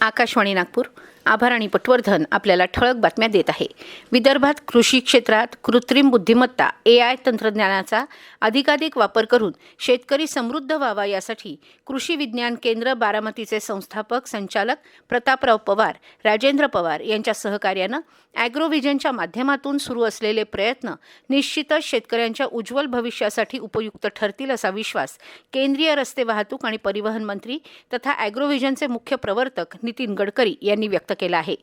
आकाशवाणी नागपूर. आभार आणि पटवर्धन आपल्याला ठळक बातम्या देत आहे. विदर्भात कृषी क्षेत्रात कृत्रिम बुद्धिमत्ता ए आय तंत्रज्ञानाचा अधिकाधिक वापर करून शेतकरी समृद्ध व्हावा यासाठी कृषी विज्ञान केंद्र बारामतीचे संस्थापक संचालक प्रतापराव पवार राजेंद्र पवार यांच्या सहकार्यानं ॲग्रोव्हिजनच्या माध्यमातून सुरू असलेले प्रयत्न निश्चितच शेतकऱ्यांच्या उज्ज्वल भविष्यासाठी उपयुक्त ठरतील असा विश्वास केंद्रीय रस्ते वाहतूक आणि परिवहन मंत्री तथा ॲग्रोव्हिजनचे मुख्य प्रवर्तक नितीन गडकरी यांनी व्यक्त केला आहे.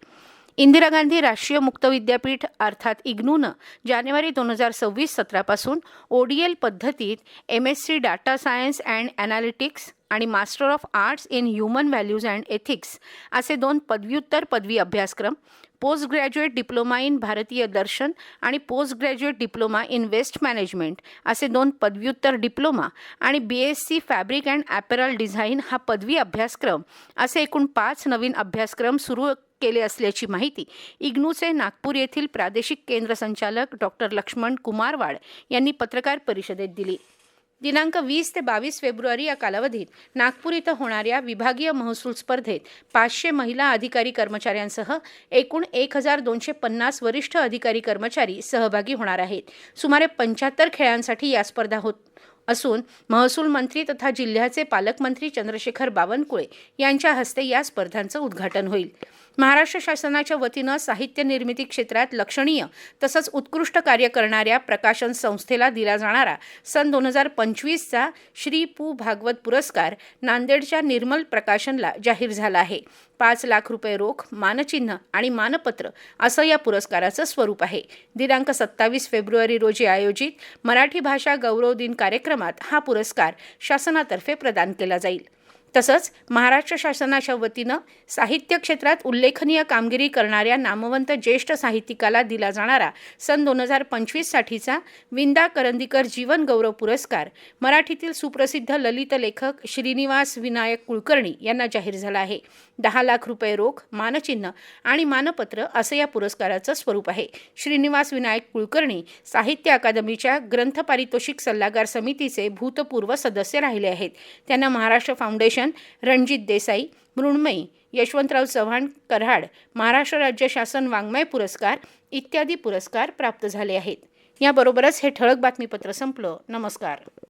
इंदिरा गांधी राष्ट्रीय मुक्त विद्यापीठ अर्थात इग्नूनं जानेवारी दोन हजार सव्वीस सतरापासून ओ डी एल पद्धतीत M S C data science and analytics आणि master of arts in human values and ethics असे दोन पदव्युत्तर पदवी अभ्यासक्रम पोस्ट ग्रॅज्युएट डिप्लोमा इन भारतीय दर्शन आणि post graduate diploma in waste management असे दोन पदव्युत्तर डिप्लोमा आणि B S C fabric and apparel design हा पदवी अभ्यासक्रम असे एकूण पाच नवीन अभ्यासक्रम सुरू केले असल्याची माहिती इग्नूचे नागपूर येथील प्रादेशिक केंद्र संचालक डॉक्टर लक्ष्मण कुमारवाड यांनी पत्रकार परिषदेत दिली. दिनांक वीस ते बावीस फेब्रुवारी या कालावधीत नागपूर इथं होणाऱ्या विभागीय महसूल स्पर्धेत पाचशे महिला अधिकारी कर्मचाऱ्यांसह एकूण एक हजार दोनशे पन्नास वरिष्ठ अधिकारी कर्मचारी सहभागी होणार आहेत. सुमारे पंच्याहत्तर खेळांसाठी या स्पर्धा होत असून महसूल मंत्री तथा जिल्ह्याचे पालकमंत्री चंद्रशेखर बावनकुळे यांच्या हस्ते या स्पर्धांचं उद्घाटन होईल. महाराष्ट्र शासनाच्या वतीनं साहित्य निर्मिती क्षेत्रात लक्षणीय तसंच उत्कृष्ट कार्य करणाऱ्या प्रकाशन संस्थेला दिला जाणारा सन दोन हजार पंचवीसचा श्री पू भागवत पुरस्कार नांदेडच्या निर्मल प्रकाशनला जाहीर झाला आहे. पाच लाख रुपये रोख मानचिन्ह आणि मानपत्र असं या पुरस्काराचं स्वरूप आहे. दिनांक सत्तावीस फेब्रुवारी रोजी आयोजित मराठी भाषा गौरव दिन कार्यक्रमात हा पुरस्कार शासनातर्फे प्रदान केला जाईल. तसंच महाराष्ट्र शासनाच्या वतीनं साहित्य क्षेत्रात उल्लेखनीय कामगिरी करणाऱ्या नामवंत ज्येष्ठ साहित्यिकाला दिला जाणारा सन दोन हजार पंचवीससाठीचा विंदा करंदीकर जीवन गौरव पुरस्कार मराठीतील सुप्रसिद्ध ललित लेखक श्रीनिवास विनायक कुलकर्णी यांना जाहीर झाला आहे. दहा लाख रुपये रोख मानचिन्ह आणि मानपत्र असं या पुरस्काराचं स्वरूप आहे. श्रीनिवास विनायक कुलकर्णी साहित्य अकादमीच्या ग्रंथ पारितोषिक सल्लागार समितीचे भूतपूर्व सदस्य राहिले आहेत. त्यांना महाराष्ट्र फाउंडेशन रणजित देसाई मृण्मयी यशवंतराव चव्हाण कराड महाराष्ट्र राज्य शासन वाङ्मय पुरस्कार इत्यादी पुरस्कार प्राप्त झाले आहेत. याबरोबरच हे ठळक बातमीपत्र संपलं. नमस्कार.